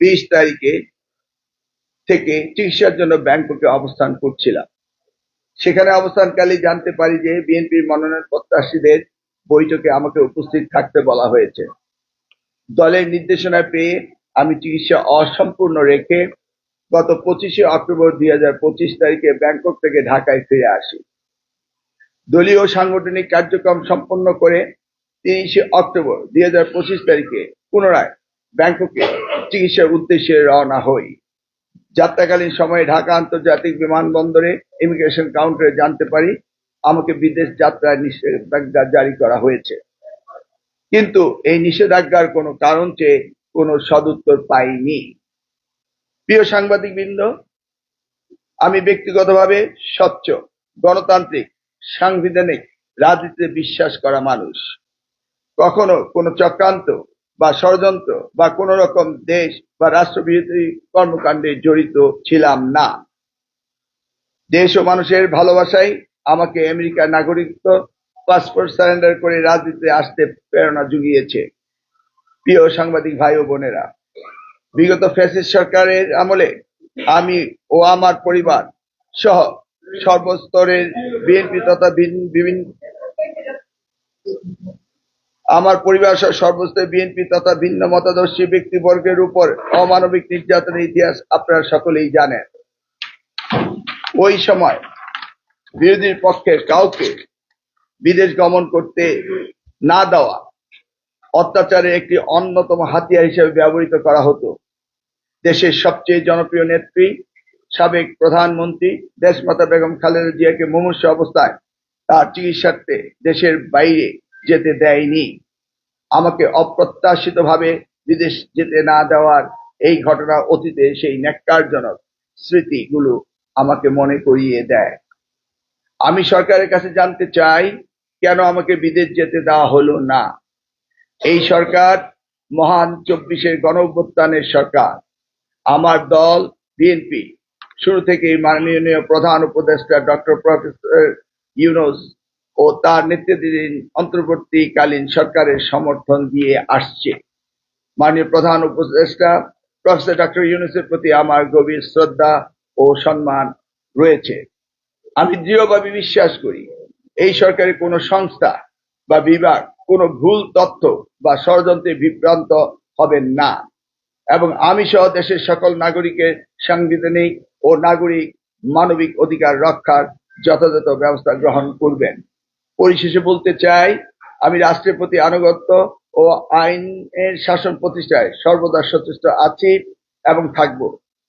বিশ তারিখে থেকে চিকিৎসার জন্য ব্যাংককে অবস্থান করছিলাম। সেখানে অবস্থানকালে জানতে পারি যে বিএনপির মনোনয়ন প্রত্যাশীদের বৈঠকে আমাকে উপস্থিত থাকতে বলা হয়েছে। দলের নির্দেশনা পেয়ে আমি চিকিৎসা অসম্পূর্ণ রেখে গত পঁচিশে অক্টোবর দুই হাজার পঁচিশ তারিখে ব্যাংকক থেকে ঢাকায় ফিরে আসি। দলীয় সাংগঠনিক কার্যক্রম সম্পন্ন করে তিরিশে অক্টোবর দুই হাজার পঁচিশ তারিখে পুনরায় ব্যাংককে চিকিৎসার উদ্দেশ্যে রওনা হই। যাত্রাকালীন সময়ে ঢাকা আন্তর্জাতিক বিমানবন্দরে ইমিগ্রেশন কাউন্টারে জানতে পারি, আমাকে বিদেশ যাত্রার নিষেধাজ্ঞা জারি করা হয়েছে। কিন্তু এই নিষেধাজ্ঞার কোনো কারণ চেয়ে কোনো সদুত্তর পাইনি। প্রিয় সাংবাদিক বৃন্দ আমি ব্যক্তিগতভাবে স্বচ্ছ, গণতান্ত্রিক, সাংবিধানিক রাজনীতিতে বিশ্বাস করা মানুষ। কখনো কোনো চক্রান্ত বা ষড়যন্ত্র বা কোন রকম দেশ বা রাষ্ট্রবিরোধী কর্মকাণ্ডে জড়িত ছিলাম না। দেশ ও মানুষের ভালোবাসাই আমাকে আমেরিকার নাগরিকত্ব, পাসপোর্ট সারেন্ডার করে রাজনীতিতে আসতে প্রেরণা জুগিয়েছে। প্রিয় সাংবাদিক ভাই ও বোনেরা, বিগত ফ্যাসিস্ট সরকারের আমলে আমি ও আমার পরিবার সহ সর্বস্তরের বিএনপি তথা ভিন- বিভিন্ন আমার পরিবার সহ সর্বস্তরের বিএনপি তথা ভিন্ন মতাদর্শী ব্যক্তিবর্গের উপর অমানবিক নির্যাতনের ইতিহাস আপনারা সকলেই জানেন। ওই সময় বিরোধীর পক্ষের কাউকে বিদেশ গমন করতে না দেওয়া অত্যাচারের একটি অন্যতম হাতিয়ার হিসেবে ব্যবহৃত করা হতো। দেশের সবচেয়ে জনপ্রিয় নেত্রী, সাবেক প্রধানমন্ত্রী দেশমাতা বেগম খালেদা জিয়াকে মুমূর্ষ অবস্থায় তার চিকিৎসার্থে দেশের বাইরে যেতে দেয়নি। আমাকে অপ্রত্যাশিতভাবে বিদেশ যেতে না দেওয়ার এই ঘটনা অতীতে সেই ন্যাক্কারজনক স্মৃতিগুলো আমাকে মনে করিয়ে দেয়। আমি সরকারের কাছে জানতে চাই, কেন আমাকে বিদেশ যেতে দেওয়া হলো না? এই সরকার মহান চব্বিশের গণ সরকার। আমার দল, বিএনপি। শুরু থেকেই মাননীয় প্রধান উপদেষ্টা ডক্টর প্রফেসর ইউনুস ও তার নেতৃত্বাধীন অন্তর্বর্তীকালীন সরকারের সমর্থন দিয়ে আসছে। মাননীয় প্রধান উপদেষ্টা, প্রফেসর ডক্টর ইউনুসের প্রতি আমার গভীর শ্রদ্ধা ও সম্মান রয়েছে। আমি দৃঢ়ভাবে বিশ্বাস করি, এই সরকারের কোনো সংস্থা বা বিভাগ কোনো ভুল তথ্য বা ষড়যন্ত্রে বিভ্রান্ত হবেন না। এবং আমি সহ দেশের সকল নাগরিকের সাংবিধানিক ও নাগরিক মানবিক অধিকার রক্ষার যথাযথ ব্যবস্থা গ্রহণ করবেন। পরিশেষে বলতে চাই, আমি রাষ্ট্রের প্রতি আনুগত্য ও আইনের শাসন প্রতিষ্ঠায় সর্বদা সচেষ্ট আছি এবং থাকব।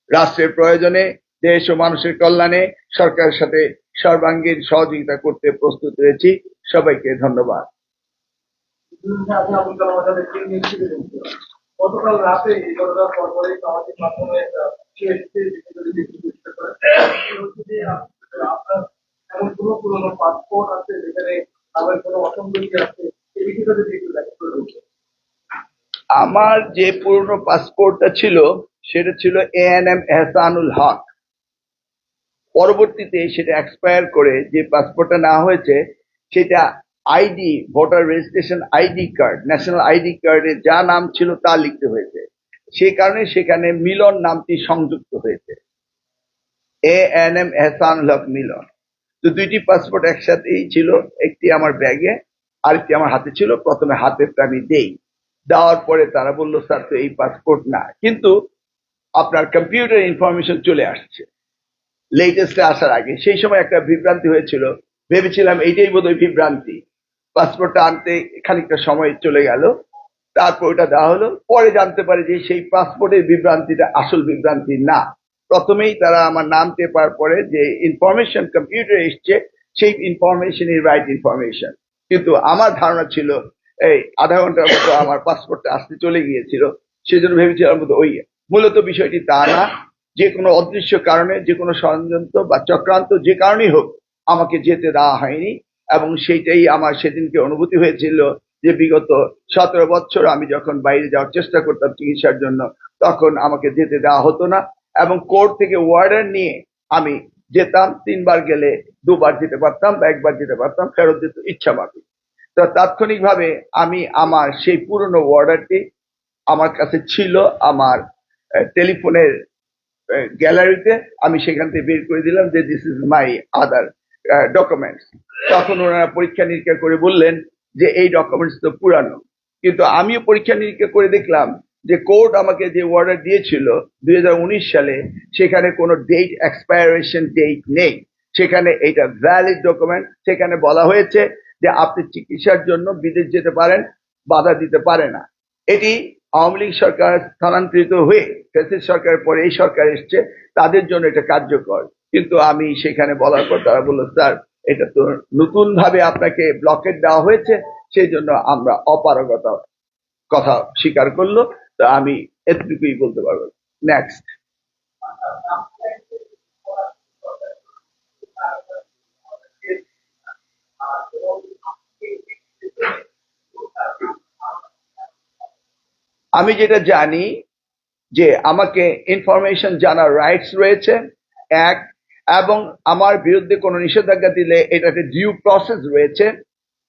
রাষ্ট্রের প্রয়োজনে দেশ ও মানুষের কল্যাণে সরকারের সাথে সর্বাঙ্গীন সহযোগিতা করতে প্রস্তুত রয়েছি। সবাইকে ধন্যবাদ। আপনার এমন কোনো পুরোনো পাসপোর্ট আছে যেখানে আমার কোনো অসঙ্গতি আছে? বিষয়টা যদি একটু ব্যাখ্যা করে। আমার যে পুরনো পাসপোর্টটা ছিল, সেটা ছিল এন এম এহসানুল হক পরবর্তীতে সেটা এক্সপায়ার করে যে পাসপোর্টটা নেওয়া হয়েছে, সেটা ID voter registration ID card national ID কার্ডে যা নাম ছিল তা লিখতে হয়েছে। সেই কারণে সেখানে মিলন নামটি সংযুক্ত হয়েছে। A N M Ehsanul Haque Milan. তো দুইটি পাসপোর্ট একসাথেই ছিল, একটি আমার ব্যাগে আরেকটি আমার হাতে ছিল। প্রথমে হাতেরটা আমি দেই। দেওয়ার পরে তারা বলল, স্যার, তো এই পাসপোর্ট না। কিন্তু আপনার কম্পিউটার ইনফরমেশন চলে আসছে। লেটেস্টে আসার আগে। সেই সময় একটা বিভ্রান্তি হয়েছিল। ভেবেছিলাম এইটাই বোধহয় বিভ্রান্তি। পাসপোর্টটা আনতে খানিকটা সময় চলে গেল। তারপর ওটা দেওয়া হলো। পরে জানতে পারে যে সেই পাসপোর্টের বিভ্রান্তিটা আসল বিভ্রান্তি না। প্রথমেই তারা আমার নাম টেপার পরে যে ইনফরমেশন কম্পিউটারে এসছে, সেই ইনফরমেশন ইজ রাইট ইনফরমেশন কিন্তু আমার ধারণা ছিল, এই আধা ঘণ্টার মতো আমার পাসপোর্টটা আসতে চলে গিয়েছিল, সেজন্য ভেবেছিলাম ওই মূলত বিষয়টি তা না। যে কোনো অদৃশ্য কারণে, যে কোনো ষড়যন্ত্র বা চক্রান্ত যে কারণেই হোক, আমাকে যেতে দেওয়া হয়নি। এবং সেইটাই আমার সেদিনকে অনুভূতি হয়েছিল যে বিগত সতেরো বছর আমি যখন বাইরে যাওয়ার চেষ্টা করতাম চিকিৎসার জন্য, তখন আমাকে যেতে দেওয়া হতো না। এবং কোর্ট থেকে ওয়ার্ডার নিয়ে আমি যেতাম, তিনবার গেলে দুবার যেতে পারতাম বা একবার যেতে পারতাম, ফেরত দিত ইচ্ছা মাফিক তো তাৎক্ষণিকভাবে আমি আমার সেই পুরনো ওয়ার্ডারটি আমার কাছে ছিল আমার টেলিফোনের গ্যালারিতে। আমি সেখান থেকে বের করে দিলাম যে this is my other documents তখন ওনারা পরীক্ষা নিরীক্ষা করে বললেন যে, এই ডকুমেন্টস তো পুরানো। কিন্তু আমিও পরীক্ষা নিরীক্ষা করে দেখলাম যে কোর্ট আমাকে যে অর্ডার দিয়েছিল দুই হাজার উনিশ সালে, সেখানে কোনো ডেট এক্সপায়ারেশন ডেট নেই। সেখানে এটা ভ্যালিড ডকুমেন্ট সেখানে বলা হয়েছে যে আপনি চিকিৎসার জন্য বিদেশ যেতে পারেন, বাধা দিতে পারে না। এটি আওয়ামী লীগ সরকার স্থানান্তরিত হয়ে ফেসিস সরকারের পরে এই সরকার এসছে, তাদের জন্য এটা কার্যকর। কিন্তু আমি সেখানে বলার পর তারা বলল, স্যার, এটা তো নতুন ভাবে আপনাকে ব্লকেট দেওয়া হয়েছে, সেই জন্য আমরা অপারগতা কথা স্বীকার করল। তো আমি এতটুকুই বলতে পারব। নেক্সট আমি যেটা জানি যে আমাকে ইনফরমেশন জানার রাইটস রয়েছে, এক, এবং আমার বিরুদ্ধে কোনো নিষেধাজ্ঞা দিলে এটাতে ডিউ প্রসেস রয়েছে।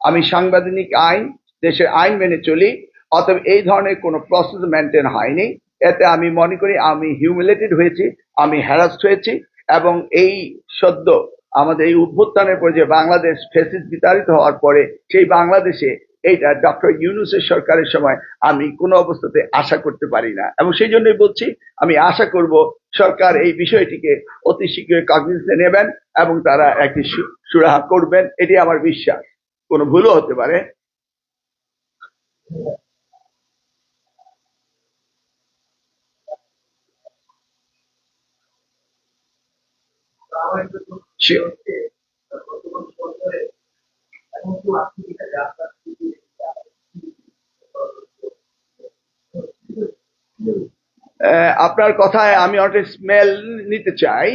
আমি সাংবিধানিক আইন, দেশের আইন মেনে চলি। অতএব এই ধরনের কোনো প্রসেস মেনটেন হয়নি। এতে আমি মনে করি আমি হিউমিলেটেড হয়েছি, আমি হ্যারাস্ট হয়েছি এবং এই সদ্য আমাদের এই উত্থানের পরে যে বাংলাদেশ ফেসিস বিতাড়িত হওয়ার পরে সেই বাংলাদেশে এইটা ডক্টর ইউনুসের সরকারের সময় আমি কোনো অবস্থাতে আশা করতে পারি না। এবং সেই জন্যই বলছি, আমি আশা করব সরকার এই বিষয়টিকে অতি শীঘ্রই কগনিজে নেবেন এবং তারা একটি সুরাহা করবেন। এটি আমার বিশ্বাস। কোনো ভুলও হতে পারে আমার একটু Sure. হচ্ছে বর্তমান সরকারে এখন তো আপনি যেটা যাত্রা আহ, আপনার কথায় আমি অনেক স্মেল নিতে চাই,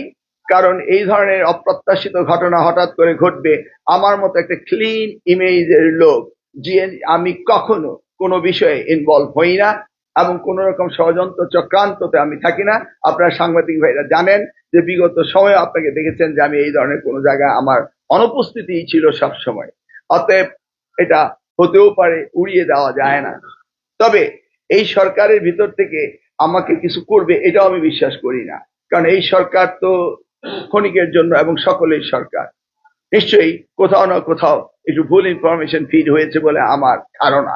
কারণ এই ধরনের অপ্রত্যাশিত ঘটনা হঠাৎ করে ঘটবে। আমার মতো একটা ক্লিন ইমেজের লোক যে আমি কখনো কোনো বিষয়ে ইনভলভ হই না। এবং কোন রকম ষড়যন্ত্র চক্রান্ততে আমি থাকি না। আপনারা সাংবাদিক ভাইরা জানেন যে বিগত সময়ে আপনাকে দেখেছেন যে আমি এই ধরনের কোনো জায়গায় আমার অনুপস্থিতি ছিল সব সময় অতএব এটা হতেও পারে, উড়িয়ে দেওয়া যায় না। তবে এই সরকারের ভিতর থেকে আমাকে কিছু করবে এটাও আমি বিশ্বাস করি না। কারণ এই সরকার তো ক্ষণিকের জন্য এবং সকলের সরকার। নিশ্চয়ই কোথাও না কোথাও একটু ভুল ইনফরমেশন ফিড হয়েছে বলে আমার ধারণা।